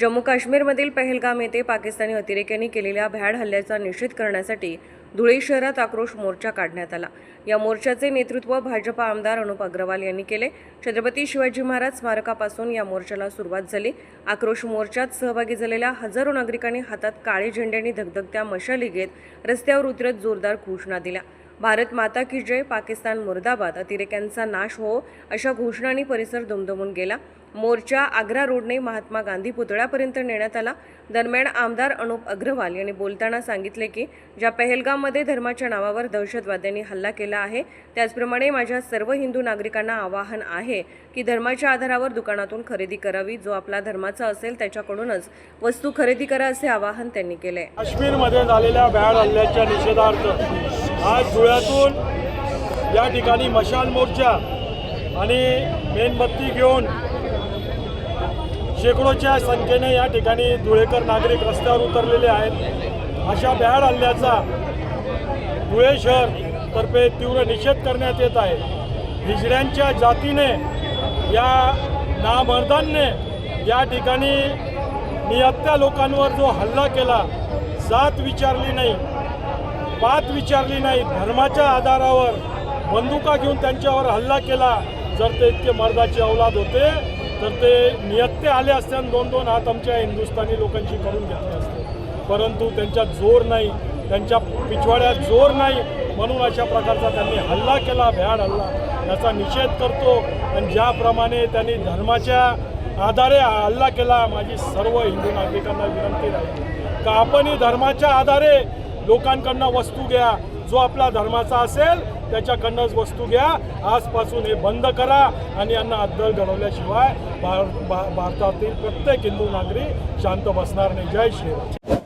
जम्मू काश्मीरमधील पहलगाम येथे पाकिस्तानी अतिरेक्यांनी केलेल्या भ्याड हल्ल्याचा निषेध करण्यासाठी धुळे शहरात आक्रोश मोर्चा काढण्यात आला. या मोर्चाचे नेतृत्व भाजपा आमदार अनुप अग्रवाल यांनी केले. छत्रपती शिवाजी महाराज स्मारकापासून या मोर्चाला सुरुवात झाली. आक्रोश मोर्चात सहभागी झालेल्या हजारो नागरिकांनी हातात काळे झेंड्यांनी धगधगत्या मशाली घेत रस्त्यावर उतरत जोरदार घोषणा दिल्या. भारत माता की जय पाकिस्तान मुर्दाबाद अतिरेक्यांचा नाश हो अशा घोषणांनी परिसर दुमदुमून गेला. मोर्चा आग्रा रोडने महात्मा गांधी पुतळ्यापर्यंत नेण्यात आला. दरम्यान आमदार अनुप अग्रवाल यांनी बोलताना सांगितले की ज्या पहलगाममध्ये धर्माच्या नावावर दहशतवाद्यांनी हल्ला केला आहे. त्याचप्रमाणे माझ्या सर्व हिंदू नागरिकांना आवाहन आहे की धर्माच्या आधारावर दुकानातून खरेदी करावी. जो आपला धर्माचा असेल त्याच्याकडूनच वस्तू खरेदी करा असे आवाहन त्यांनी केले काश्मीरमध्ये झालेल्या भ्याड हल्ल्याच्या निषेधार्थ आज धुळ्यातून या ठिकाणी मशाल मोर्चा आणि मेणबत्ती घेऊन शेकडोच्या संख्येने या ठिकाणी धुळेकर नागरिक रस्त्यावर उतरलेले आहेत. अशा भ्याड हल्ल्याचा धुळे शहर तर्फे तीव्र निषेध करण्यात येत आहे. हिजड्यांच्या जातीने या नामर्दांनी या ठिकाणी निहत्या लोकांवर जो हल्ला केला जात विचारली नाही पात विचारली नाही धर्माच्या आधारावर बंदुका घेऊन त्यांच्यावर हल्ला केला जर ते इतके मर्दाचे औलाद होते तर ते नियत्ते आले असते आणि दोन दोन हात आमच्या हिंदुस्थानी लोकांची करून घेतले असते. परंतु त्यांच्यात जोर नाही. त्यांच्या पिछवाड्यात जोर नाही म्हणून अशा प्रकारचा त्यांनी हल्ला केला भ्याड हल्ला. याचा निषेध करतो. आणि ज्याप्रमाणे त्यांनी धर्माच्या आधारे हल्ला केला माझी सर्व हिंदू नागरिकांना विनंती राहील का आपणही धर्माच्या आधारे लोकांकडनं वस्तू घ्या. जो आपला धर्माचा असेल त्याच्याकडनंच वस्तू घ्या. आजपासून हे बंद करा आणि यांना अद्दल घडवल्याशिवाय भार भा भारतातील प्रत्येक हिंदू नागरिक शांत बसणार नाही. जय श्रीराम